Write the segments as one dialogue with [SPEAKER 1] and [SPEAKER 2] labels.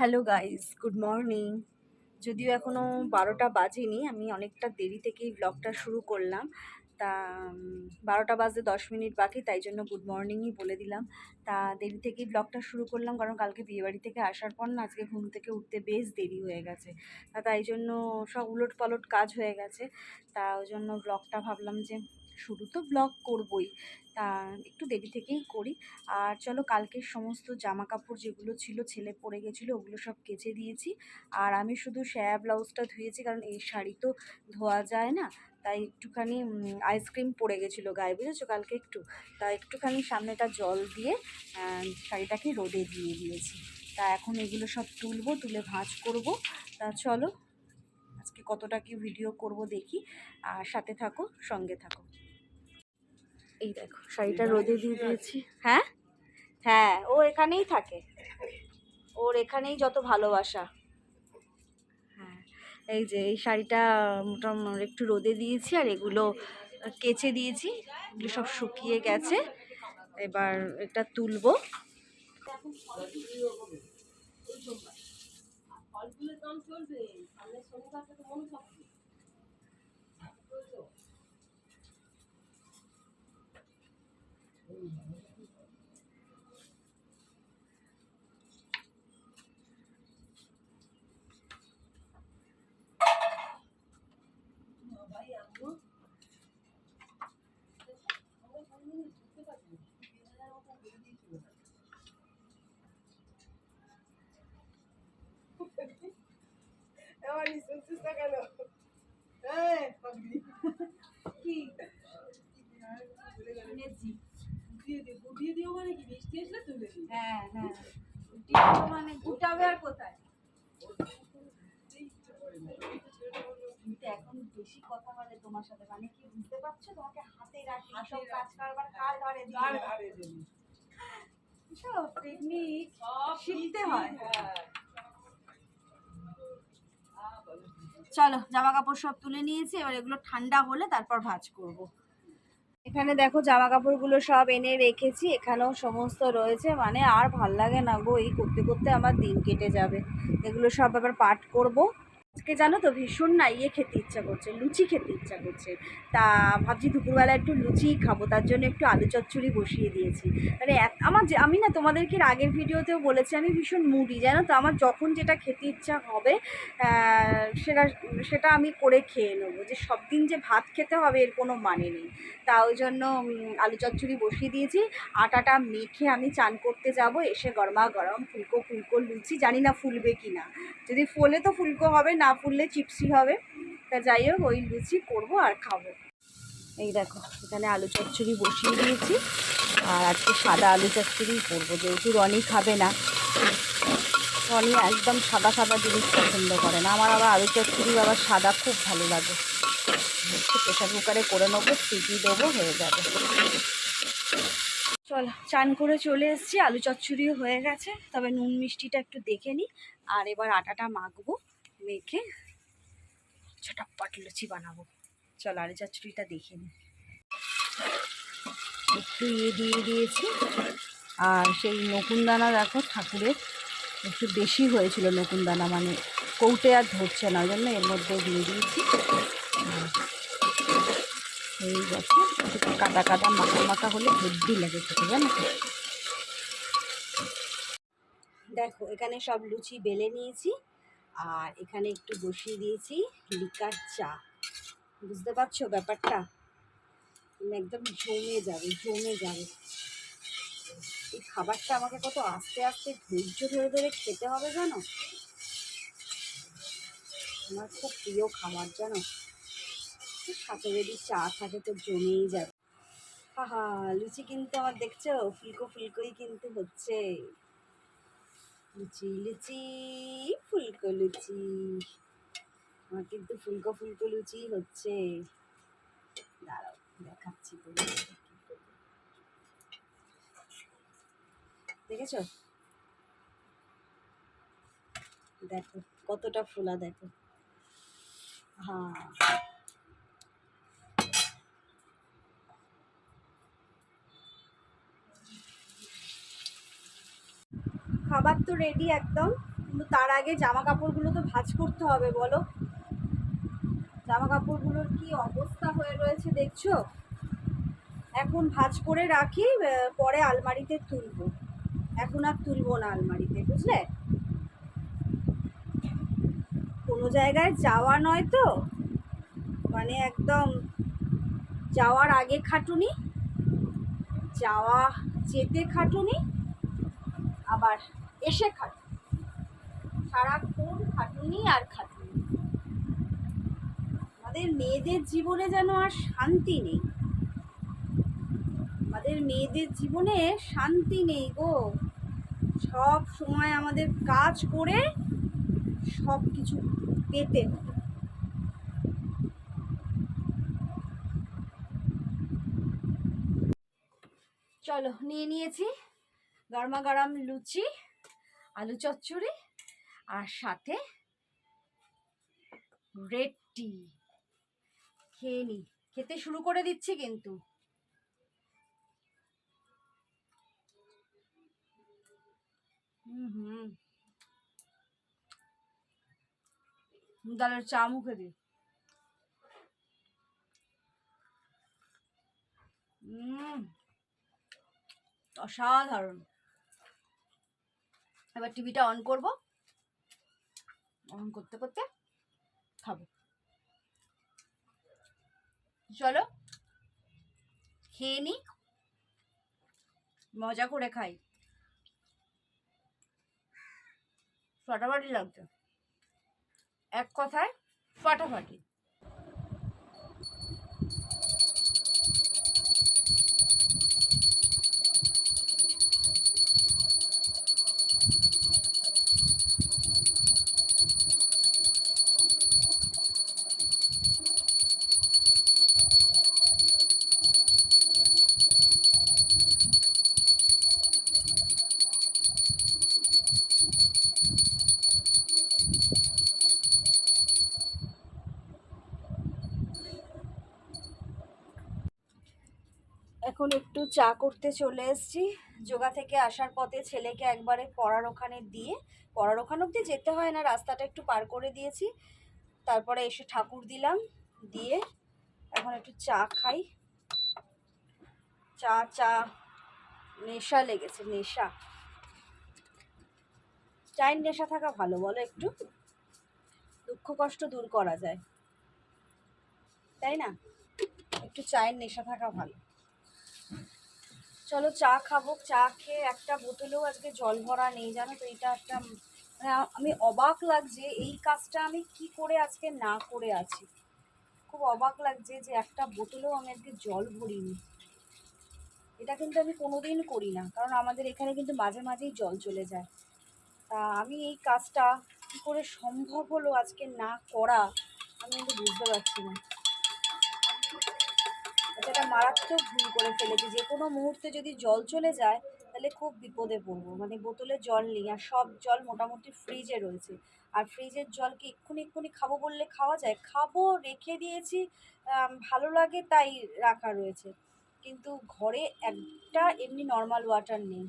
[SPEAKER 1] Hello guys good morning যদিও এখনও বারোটা বাজেনি, আমি অনেকটা দেরি থেকেই ব্লগটা শুরু করলাম। তা বারোটা বাজতে দশ মিনিট বাকি, তাই জন্য গুড মর্নিংই বলে দিলাম। তা দেরি থেকেই ব্লগটা শুরু করলাম, কারণ কালকে বিয়েবাড়ি থেকে আসার পর না আজকে ঘুম থেকে উঠতে বেশ দেরি হয়ে গেছে। তা তাই জন্য সব উলট পালট কাজ হয়ে গেছে। তা ওই জন্য ব্লগটা ভাবলাম যে শুরু তো ব্লগ করবই। তা একটু দেরি থেকেই করি। আর চলো কালকের সমস্ত জামা কাপড় যেগুলো ছিল, ছেলে পরে গেছিল, ওগুলো সব কেচে দিয়েছি। আর আমি শুধু সায়া ব্লাউজটা ধুয়েছি, কারণ এই শাড়ি তো ধোয়া যায় না। তাই একটুখানি আইসক্রিম পড়ে গেছিল গায়ে বুঝেছ? কালকে একটু। তা একটুখানি সামনেটা জল দিয়ে শাড়িটাকে রোদে দিয়ে দিয়েছি। তা এখন এগুলো সব তুলবো তুলে ভাঁজ করব। তা চলো আজকে কতটা কি ভিডিও করব দেখি। আর সাথে থাকো সঙ্গে থাকো। এই দেখো শাড়িটা রোদে দিয়ে দিয়েছি। হ্যাঁ? হ্যাঁ ও এখানেই থাকে। ওর এখানেই যত ভালোবাসা। এই যে এই শাড়িটা মোটামুটি একটু রোদে দিয়েছি আর এগুলো কেচে দিয়েছি। এগুলো সব শুকিয়ে গেছে। এবার এটা তুলবো।
[SPEAKER 2] এবার
[SPEAKER 1] হ্যাঁ হ্যাঁ মানে গুটাবে আর কোথায় কিন্তু এখন বেশি কথা বলে তোমার সাথে মানে কি বুঝতে পারছ তোমাকে হাতে রাখি সব কাজ কারবার কার ঘরে
[SPEAKER 2] কার
[SPEAKER 1] দিয়ে সব টেকনিক শিখতে হয়।
[SPEAKER 2] হ্যাঁ।
[SPEAKER 1] চলো জামা কাপড় সব তুলে নিয়েছি এবার এগুলো ঠান্ডা হলে তারপর ভাঁজ করব। এখানে দেখো জামা কাপড়গুলো সব এনে রেখেছি, এখানেও সমস্ত রয়েছে মানে আর ভালো লাগে না গো, এই করতে করতে আমার দিন কেটে যাবে। এগুলো সব আবার পাঠ করব। আজকে জানো তো ভীষণ না ইয়ে খেতে ইচ্ছা করছে, লুচি খেতে ইচ্ছা করছে। তা ভাবছি দুপুরবেলা একটু লুচি খাব, তার জন্য একটু আলু চচ্চড়ি বসিয়ে দিয়েছি। মানে আমার যে, আমি না তোমাদেরকে আগের ভিডিওতেও বলেছি, আমি ভীষণ মুডি, জানো তো? আমার যখন যেটা খেতে ইচ্ছা হবে সেটা সেটা আমি করে খেয়ে নেব। যে সব দিন যে ভাত খেতে হবে, এর কোনো মানে নেই। তা ওই জন্য আলু চচ্চড়ি বসিয়ে দিয়েছি। আটাটা মেখে আমি চান করতে যাব, এসে গরমা গরম ফুলকো ফুলকো লুচি, জানি না ফুলবে কি না। যদি ফোলে তো ফুলকো হবে, না ফুললে চিপসি হবে। তা যাই হোক, ওই লুচি করব আর খাব। এই দেখো, এখানে আলু চচ্চড়ি বসিয়ে দিয়েছি। আর আজকে সাদা আলু চচ্চড়ি করব, যেহেতু রনি খাবে না। রনি একদম সাদা সাদা জিনিস পছন্দ করে না। আমার আবার আলু চচ্চড়ি আবার সাদা খুব ভালো লাগে। প্রেশার কুকারে করে নেব, সিটি দেবো, হয়ে যাবে। চলো, চান করে চলে এসেছি, আলু চচ্চড়িও হয়ে গেছে, তবে নুন মিষ্টিটা একটু দেখে নিই আর এবার আটাটা মাখবো, মেখে ছোটাপ্পাট লুচি বানাবো। চলো, আলু চচ্চড়িটা দেখে নিই একটু ইয়ে দিয়ে দিয়েছি, আর সেই নকুনদানা দেখো ঠাকুরের, একটু বেশি হয়েছিল নকুনদানা মানে কৌটে আর ধরছে না, ওই জন্য এর মধ্যে দিয়ে দিয়েছি। হয়ে গেছে। একটু কাদা কাদা, মাখা মাখা হলে হেভি লাগে খেতে, জানো তো? দেখো, এখানে সব লুচি বেলে নিয়েছি আর এখানে একটু বসিয়ে দিয়েছি লিকার চা। বুঝতে পারছ ব্যাপারটা? একদম জমে যাবে জমে যাবে। এই খাবারটা আমাকে কত আস্তে আস্তে ধৈর্য ধরে ধরে খেতে হবে, জানো? আমার খুব প্রিয় খাবার, জানো? সাথে যদি চা থাকে তো জমেই যাবে। হাহা, লুচি কিন্তু আমার দেখছ? ফুলকো ফুলকোই কিন্তু হচ্ছে। লুচি লুচি, ফুলকো লুচি। আমার কিন্তু ফুলকো ফুলকো লুচি হচ্ছে। দাঁড়াও, দেখাচ্ছি কি দেখো, কতটা ফোলা দেখো। হ্যাঁ খাবার তো রেডি একদম, কিন্তু তার আগে জামা কাপড়গুলো তো ভাঁজ করতে হবে, বলো। জামা কাপড়গুলোর কি অবস্থা হয়ে রয়েছে দেখছ? এখন ভাঁজ করে রাখি পরে আলমারিতে তুলবো। এখন আর তুলবো না আলমারিতে, বুঝলে? কোনো জায়গায় যাওয়া নয় তো। মানে একদম যাওয়ার আগে খাটুনি, যাওয়া, যেতে খাটুনি, আবার এসে খাটুনি। সারাক্ষণ খাটুনি আর খাটুনি। আমাদের মেয়েদের জীবনে যেন আর শান্তি নেই। আমাদের মেয়েদের জীবনে শান্তি নেই গো। সব সময় আমাদের কাজ করে সব কিছু পেতে চলো, নিয়ে নিয়েছি। গরমা গরম লুচি। আলু চচ্চড়ি আর সাথে রেড টি খেয়ে নি। খেতে শুরু করে দিচ্ছি কিন্তু। হুম চা মুখে দিই অসাধারণ। এবার টিভিটা অন করব। অন করতে করতে খাব। চলো, খেয়ে নি, মজা করে খাই। ফাটাফাটি লাগছে। এক কথায় ফাটাফাটি। চা করতে চলে এসেছি। যোগা থেকে আসার পথে ছেলেকে একবারে পড়ার ওখানে দিয়ে, পড়ার ওখান অব্দি যেতে হয় না, রাস্তাটা একটু পার করে দিয়েছি। তারপরে এসে ঠাকুর দিলাম, দিয়ে এখন একটু চা খাই। চা চা, নেশা লেগেছে, নেশা। চায়ের নেশা থাকা ভালো, বলো একটু। দুঃখ, কষ্ট দূর করা যায়। তাই না? একটু চায়ের নেশা থাকা ভালো। চলো চা খাব, চা খেয়ে একটা বোতলেও আজকে জল ভরা নেই, জানো তো, এটা একটা মানে আমি অবাক লাগছে এই কাজটা আমি কি করে আজকে না করে আছি। খুব অবাক লাগছে যে একটা বোতলেও আমি আজকে জল ভরিনি। এটা কিন্তু আমি কোনোদিন করি না, কারণ আমাদের এখানে কিন্তু মাঝে মাঝেই জল চলে যায়। তা আমি এই কাজটা কী করে সম্ভব হলো আজকে না করা, আমি কিন্তু বুঝতে পারছি না। একটা মারাত্মক ভুল করে ফেলেছি। যে কোনো মুহূর্তে যদি জল চলে যায়, তাহলে খুব বিপদে পড়ব। মানে বোতলে জল নেই, আর সব জল মোটামুটি ফ্রিজে রয়েছে। আর ফ্রিজের জলকে এক্ষুনি এক্ষুনি খাব বললে খাওয়া যায়? খাব, রেখে দিয়েছি ভালো লাগে তাই রাখা রয়েছে। কিন্তু ঘরে একটা এমনি নর্মাল ওয়াটার নেই।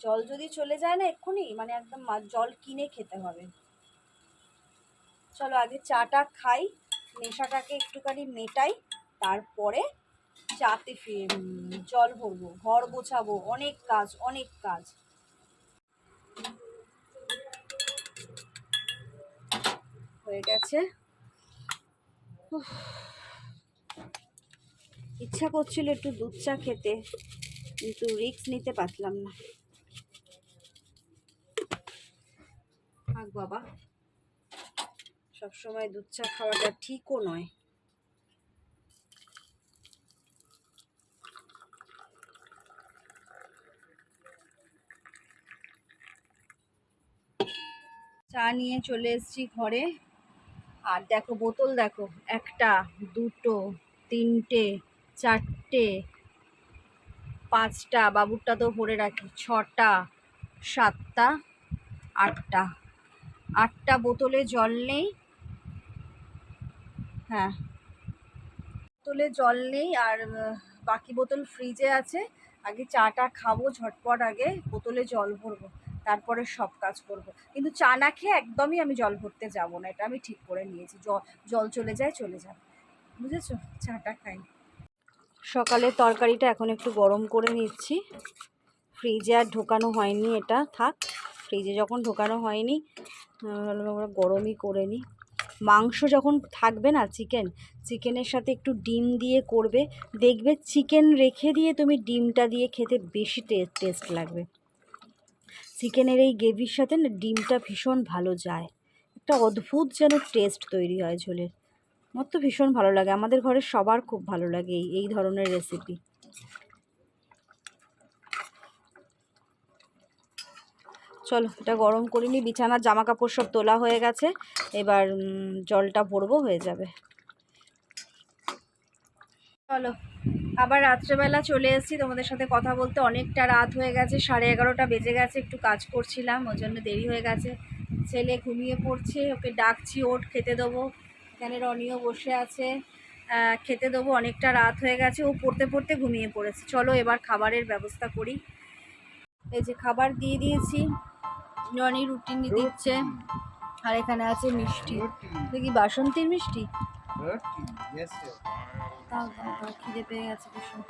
[SPEAKER 1] জল যদি চলে যায় না এক্ষুনি মানে একদম জল কিনে খেতে হবে। চলো আগে চাটা খাই, নেশাটাকে একটুখানি মেটাই। তারপরে চাতে ফিরে জল ভরবো, ঘর গোছাবো, অনেক কাজ অনেক কাজ। হয়ে গেছে। ইচ্ছা করছিল একটু দুধ চা খেতে, কিন্তু রিস্ক নিতে পারলাম না। থাক বাবা। সবসময় দুধ চা খাওয়াটা ঠিকও নয়। চা নিয়ে চলে এসেছি ঘরে। আর দেখো, বোতল দেখো, একটা, দুটো, তিনটে, চারটে, পাঁচটা, বাবুরটা তো ভরে রাখি, ছটা, সাতটা, আটটা। আটটা বোতলে জল নেই। হ্যাঁ। বোতলে জল নেই আর বাকি বোতল ফ্রিজে আছে। আগে চাটা খাব ঝটপট আগে, বোতলে জল ভরবো। তারপরে সব কাজ করব। কিন্তু চা না খেয়ে একদমই আমি জল ভরতে যাব না, এটা আমি ঠিক করে নিয়েছি। জল চলে যায়, চলে যাবে। বুঝেছ? চাটা খাই। সকালে তরকারিটা এখন একটু গরম করে নিচ্ছি। ফ্রিজে আর ঢোকানো হয়নি এটা, থাক। ফ্রিজে যখন ঢোকানো হয়নি করে গরমই করে নিই। মাংস যখন থাকবে না চিকেন, চিকেনের সাথে একটু ডিম দিয়ে করবে। দেখবে চিকেন রেখে দিয়ে তুমি ডিমটা দিয়ে খেতে বেশি টেস্ট লাগবে। চিকেনের এই গ্রেভির সাথে না ডিমটা ভীষণ ভালো যায়। একটা অদ্ভুত যেন টেস্ট তৈরি হয় ঝোলের। আমার তো ভীষণ ভালো লাগে। আমাদের ঘরে সবার খুব ভালো লাগে এই এই ধরনের রেসিপি চলো, এটা গরম করিনি বিছানার জামা কাপড় সব তোলা হয়ে গেছে। এবার জলটা ভরবো, হয়ে যাবে। চলো। আবার রাত্রেবেলা চলে এসেছি তোমাদের সাথে কথা বলতে অনেকটা রাত হয়ে গেছে সাড়ে এগারোটা বেজে গেছে একটু কাজ করছিলাম ওই জন্য দেরি হয়ে গেছে। ছেলে ঘুমিয়ে পড়ছে ওকে ডাকছি ওট খেতে দেবো। এখানে রনিও বসে আছে খেতে দেবো অনেকটা রাত হয়ে গেছে ও পড়তে পড়তে ঘুমিয়ে পড়েছে। চলো এবার খাবারের ব্যবস্থা করি। এই যে খাবার দিয়ে দিয়েছি রনি রুটি দিচ্ছে আর এখানে আছে মিষ্টি। দেখি বাসন্তীর মিষ্টি? তাও খিদে পেয়ে গেছে ভীষণ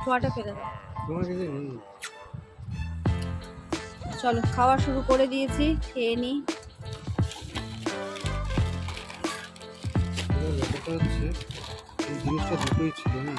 [SPEAKER 1] ছোঁয়াটা ফেলে দাও। চলো খাওয়া শুরু করে দিয়েছি খেয়ে
[SPEAKER 3] হচ্ছে জিনিসটা দুটোই ছিল না?